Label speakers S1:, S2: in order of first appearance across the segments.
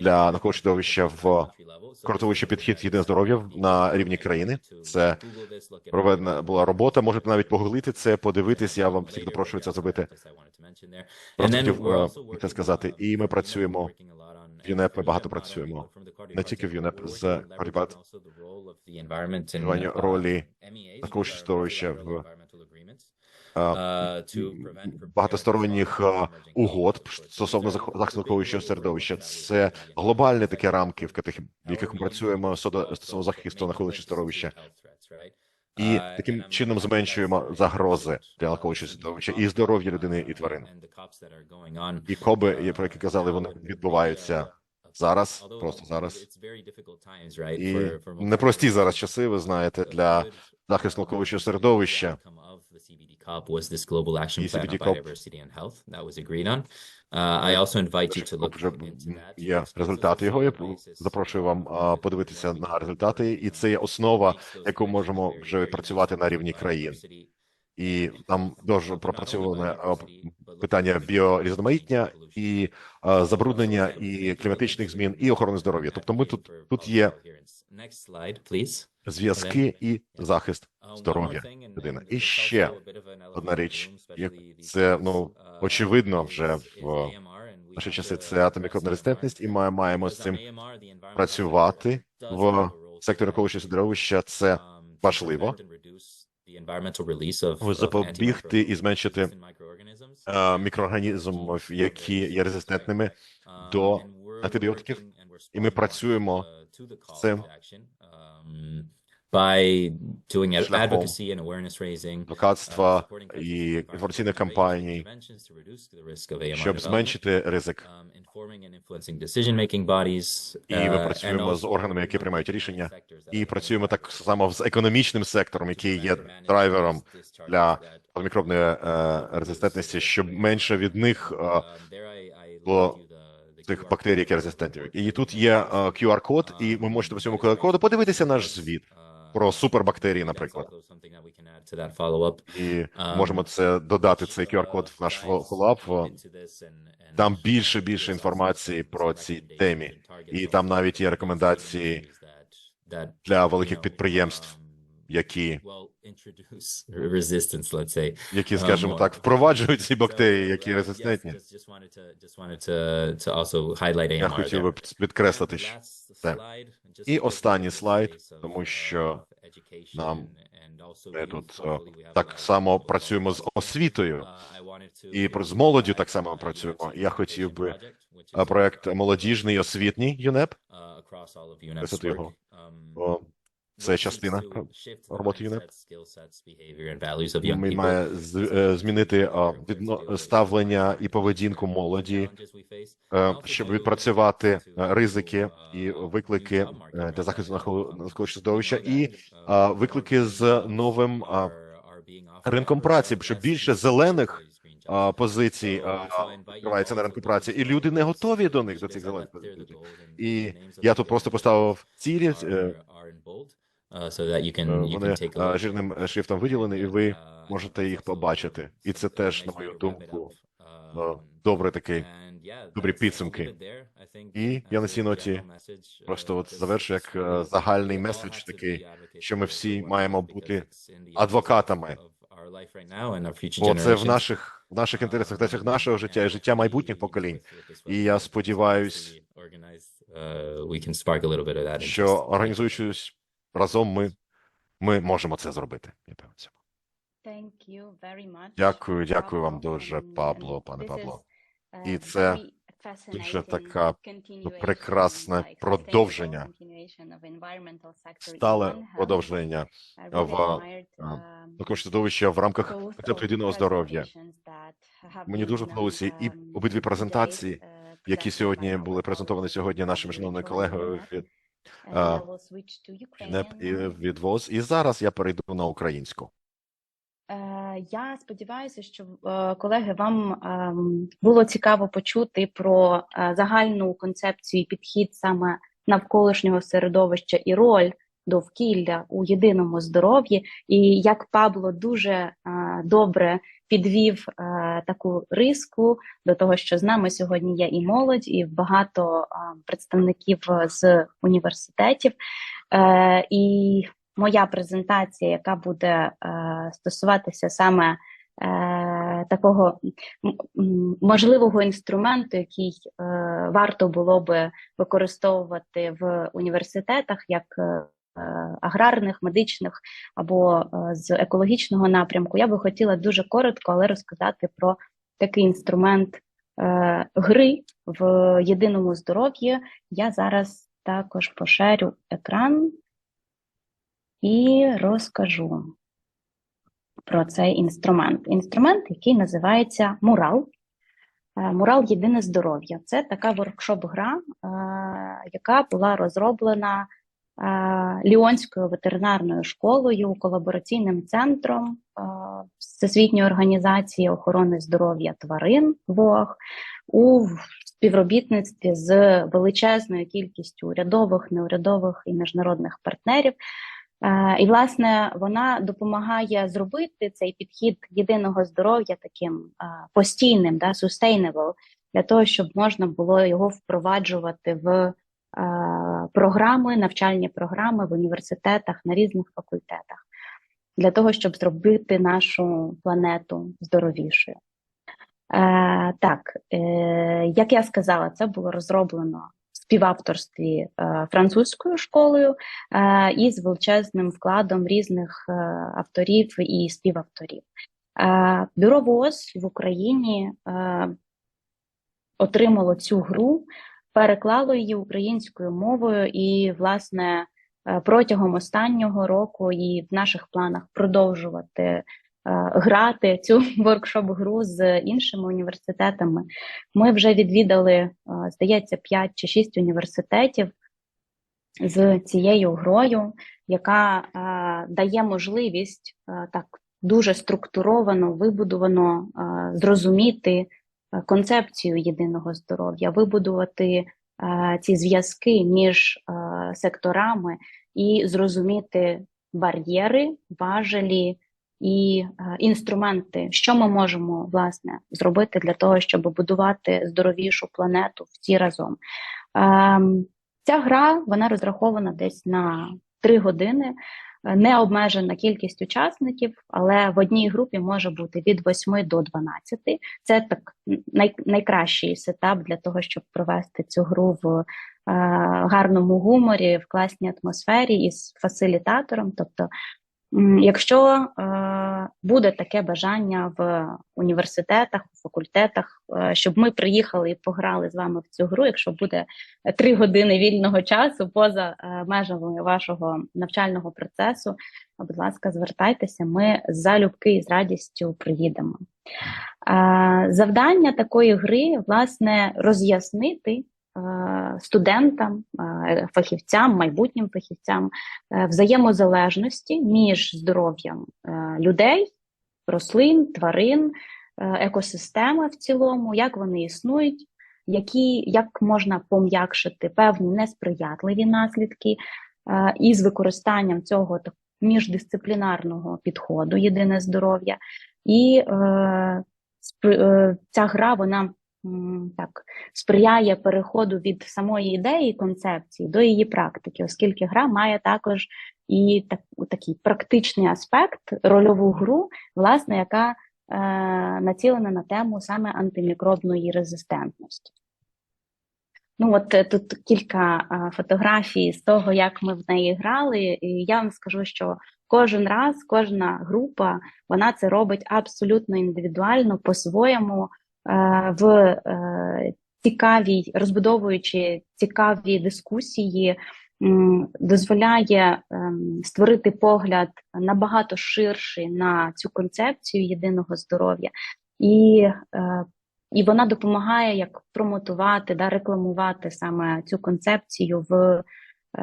S1: для навколишнього середовища в коротовище підхід єдине здоров'я на рівні країни. Це проведена була робота. Можете навіть погуглити це, подивитись. Я вам всіх запрошую це зробити. Просто хотів е, це сказати. І ми працюємо в ЮНЕП. Ми багато працюємо не тільки в ЮНЕП з Карібат, ролі навколишнього середовища в е, багатосторонніх е, угод стосовно зах- захисту навколишнього середовища. Це глобальні такі рамки, в яких, ми працюємо стосовно захисту навколишнього середовища. І таким чином зменшуємо загрози для навколишнього середовища і здоров'я людини і тварин. І коби, про які казали, вони відбуваються зараз, просто зараз. І непрості зараз часи, ви знаєте, для захисту навколишнього середовища.
S2: Was this global action plan on biodiversity and health that was agreed on. Uh, I also invite you to look into that.
S1: є результати його. Я запрошую вам подивитися на результати, і це є основа, яку можемо вже відпрацювати на рівні країн. І там дуже пропрацьоване питання біорізноманіття і забруднення, і кліматичних змін, і охорони здоров'я. Тобто, ми тут тут є зв'язки і захист здоров'я людини. І ще одна річ, як це ну очевидно вже в наші часи. Це атомікробна резистентність, і ми маємо з цим працювати в секторі навколишнього середовища. Це важливо. Запобігти і зменшити е, мікроорганізмів, які є резистентними до антибіотиків, і ми працюємо з цим
S2: by doing advocacy and awareness raising,
S1: адвокатства
S2: uh,
S1: і інформаційних кампаній, щоб зменшити ризик.
S2: um,
S1: І ми
S2: uh,
S1: працюємо з органами, які приймають рішення, і працюємо так само з економічним сектором, який є драйвером для мікробної е, резистентності, щоб менше від них е, було тих бактерій, які резистентні. І тут є е, QR-код, і ви можете по цьому QR-коду подивитися наш звіт про супербактерії, наприклад. І можемо це додати цей QR-код в наш фоллап. Там більше більше інформації про ці темі, і там навіть є рекомендації для великих підприємств, які, які, скажімо так, впроваджують ці бактерії, які резистентні. Я хотів би підкреслити це.
S2: І
S1: останній слайд, тому що нам Ми тут е, так само працюємо з освітою, і про- з молоддю так само працюємо. Я хотів би проект молодіжний освітній ЮНЕП. Його. Це частина роботи ЮНЕП. Ми має е, змінити ставлення і поведінку молоді, е, щоб відпрацювати е, ризики і виклики е, для захисту навколо- навколишнього середовища і виклики з новим ринком праці, щоб більше зелених позицій відкривається на ринку праці, і люди не готові до них до цих зелених позицій. І я тут просто поставив цілі. Вони жирним шрифтом виділені, і ви можете їх побачити. І це теж, на мою думку, е, добре такий. добрі підсумки. І я на цій ноті просто от завершу як е, загальний меседж такий, що ми всі маємо бути адвокатами. Бо це в наших в наших інтересах, в нашого життя і життя майбутніх поколінь. І я сподіваюсь, що організуючись разом, ми, ми можемо це зробити. Я певен цьому.
S3: Дякую, дякую вам дуже, Пабло, пане Пабло. І це дуже така прекрасне продовження,
S1: Стале продовження в
S3: а,
S1: також середовища в рамках концепту єдиного здоров'я.
S3: Мені дуже подобаються і обидві презентації, які сьогодні були презентовані сьогодні нашим шановною колегою від НЕП
S1: і від І зараз я перейду на українську.
S4: Е, Я сподіваюся, що е, колеги вам ем, було цікаво почути про е, загальну концепцію і підхід саме навколишнього середовища і роль довкілля у єдиному здоров'ї, і як Пабло дуже е, добре підвів е, таку риску до того, що з нами сьогодні є і молодь, і багато е, представників з університетів. Е, і моя презентація, яка буде стосуватися саме такого можливого інструменту, який варто було би використовувати в університетах, як аграрних, медичних або е, з екологічного напрямку, я би хотіла дуже коротко, але розказати про такий інструмент е, гри в єдиному здоров'ї. Я зараз також поширю екран і розкажу про цей інструмент. Інструмент, який називається Мурал. Е, Мурал Єдине здоров'я. Це така воркшоп-гра, е, яка була розроблена е, Ліонською ветеринарною школою, колабораційним центром е, Всесвітньої організації охорони здоров'я тварин ВОАГ у співробітництві з величезною кількістю урядових, неурядових і міжнародних партнерів. Е, І, власне, вона допомагає зробити цей підхід єдиного здоров'я таким е, постійним, да, sustainable, для того, щоб можна було його впроваджувати в програми, навчальні програми в університетах на різних факультетах, для того, щоб зробити нашу планету здоровішою. Е, так, е, як я сказала, це було розроблено в співавторстві е, французькою школою е, і з величезним вкладом різних е, авторів і співавторів. Е, Бюро ВООЗ в Україні е, отримало цю гру, переклало її українською мовою, і, власне, е, протягом останнього року і в наших планах продовжувати е, грати цю воркшоп-гру з іншими університетами. Ми вже відвідали, е, здається, 5 чи 6 університетів з цією грою, яка дає можливість так дуже структуровано, вибудовано зрозуміти концепцію єдиного здоров'я, вибудувати е, ці зв'язки між е, секторами і зрозуміти бар'єри, важелі і е, інструменти, що ми можемо власне зробити для того, щоб будувати здоровішу планету всі разом. Ем, Ця гра вона розрахована десь на 3 години, е, не обмежена кількість учасників, але в одній групі може бути від 8 до 12. Це так най, найкращий сетап для того, щоб провести цю гру в е, гарному гуморі, в класній атмосфері із фасилітатором. Тобто, якщо е, буде таке бажання в університетах, у факультетах, е, щоб ми приїхали і пограли з вами в цю гру, якщо буде три години вільного часу поза е, межами вашого навчального процесу, будь ласка, звертайтеся, ми залюбки і з радістю приїдемо. Завдання такої гри, власне, роз'яснити студентам, е, фахівцям, майбутнім фахівцям е, взаємозалежності між здоров'ям е, людей, рослин, тварин, е, екосистеми в цілому, як вони існують, які, як можна пом'якшити певні несприятливі наслідки е, із використанням цього міждисциплінарного підходу єдине здоров'я. І е, е, ця гра вона так сприяє переходу від самої ідеї концепції до її практики, оскільки гра має також і так, такий практичний аспект, рольову гру, власне, яка е, націлена на тему саме антимікробної резистентності. Ну, от е, тут кілька е, фотографій з того, як ми в неї грали. І я вам скажу, що кожен раз, кожна група, вона це робить абсолютно індивідуально, по-своєму, в е, цікавій, розбудовуючи цікаві дискусії, дозволяє ем, створити погляд набагато ширший на цю концепцію єдиного здоров'я. І е, і вона допомагає як промотувати, да, рекламувати саме цю концепцію в е,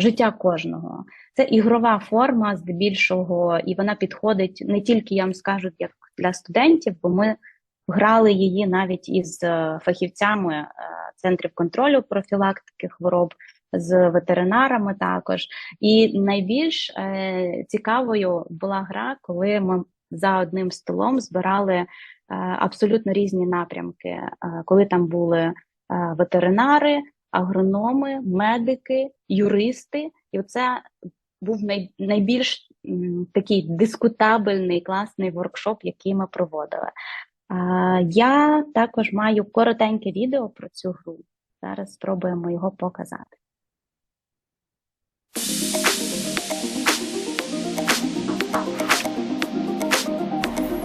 S4: життя кожного. Це ігрова форма здебільшого, і вона підходить не тільки, я вам скажу, як для студентів, бо ми грали її навіть із е, фахівцями е, центрів контролю профілактики хвороб, з ветеринарами також. І найбільш е, цікавою була гра, коли ми за одним столом збирали абсолютно різні напрямки, коли там були ветеринари, агрономи, медики, юристи, і це був най, найбільш такий дискутабельний класний воркшоп, який ми проводили. Я також маю коротеньке відео про цю гру. Зараз спробуємо його показати.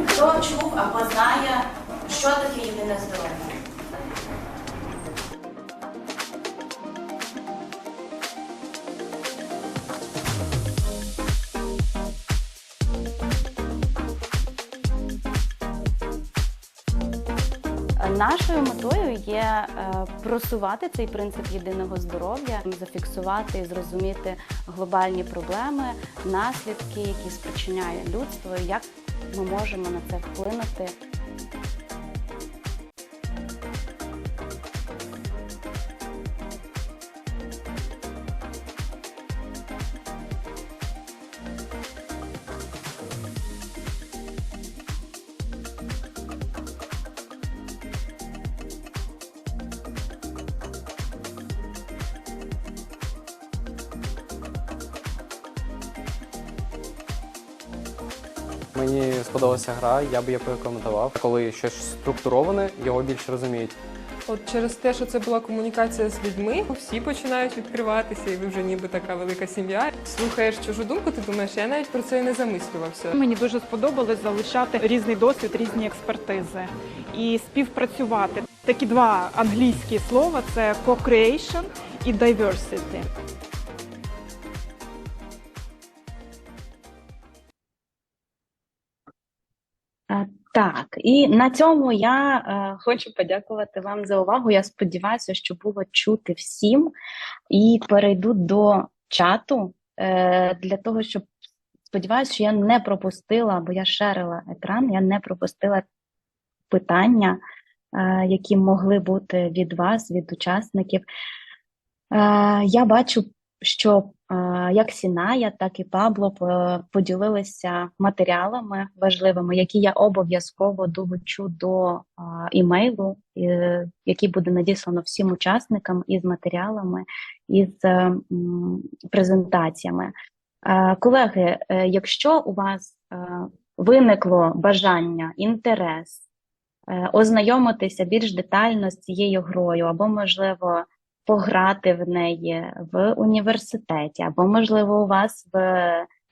S5: Хто чув або знає, що таке єдине здоров'я?
S4: Нашою метою є е, просувати цей принцип єдиного здоров'я, зафіксувати і зрозуміти глобальні проблеми, наслідки, які спричиняє людство, і як ми можемо на це вплинути.
S6: Мені сподобалася гра, я б її порекомендував. Коли щось структуроване, його більше розуміють.
S7: От через те, що це була комунікація з людьми, всі починають відкриватися, і ви вже ніби така велика сім'я. Слухаєш чужу думку, ти думаєш, я навіть про це і не замислювався.
S8: Мені дуже сподобалось залучати різний досвід, різні експертизи і співпрацювати. Такі два англійські слова це co-creation і diversity.
S4: Так, і на цьому я е, хочу подякувати вам за увагу. Я сподіваюся, що було чути всім, і перейду до чату е, для того, щоб сподіваюся, що я не пропустила, бо я шерила екран, я не пропустила питання, е, які могли бути від вас, від учасників. Е, я бачу, що як Сіная, так і Пабло по- поділилися матеріалами важливими, які я обов'язково долучу до е, імейлу, е, який буде надіслано всім учасникам із матеріалами, із е, презентаціями. Е, Колеги, е, якщо у вас е, виникло бажання, інтерес е, ознайомитися більш детально з цією грою, або, можливо, пограти в неї в університеті, або, можливо, у вас в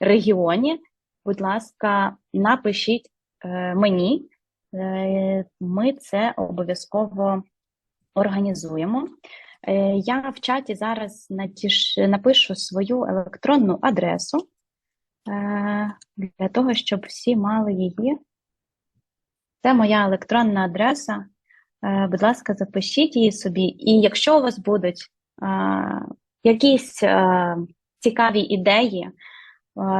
S4: регіоні, будь ласка, напишіть е, мені, Е, ми це обов'язково організуємо. Е, Я в чаті зараз натіш... напишу свою електронну адресу для того, щоб всі мали її. Це моя електронна адреса. Е, Будь ласка, запишіть її собі. І якщо у вас будуть е, якісь е, цікаві ідеї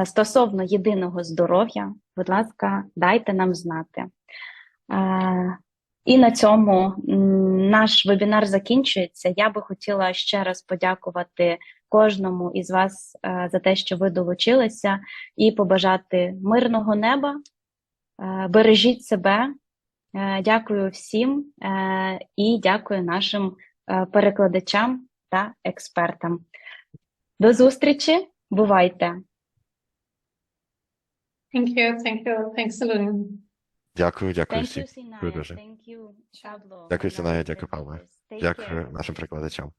S4: стосовно єдиного здоров'я, будь ласка, дайте нам знати. І на цьому наш вебінар закінчується. Я би хотіла ще раз подякувати кожному із вас за те, що ви долучилися, і побажати мирного неба. Бережіть себе. Е, Дякую всім е, і дякую нашим е, перекладачам та експертам. До зустрічі! Бувайте!
S3: Thank you, thank you, thanks.
S1: Дякую, дякую всім. Дякую
S4: Pablo.
S1: Дякую, Павло. Дякую нашим перекладачам.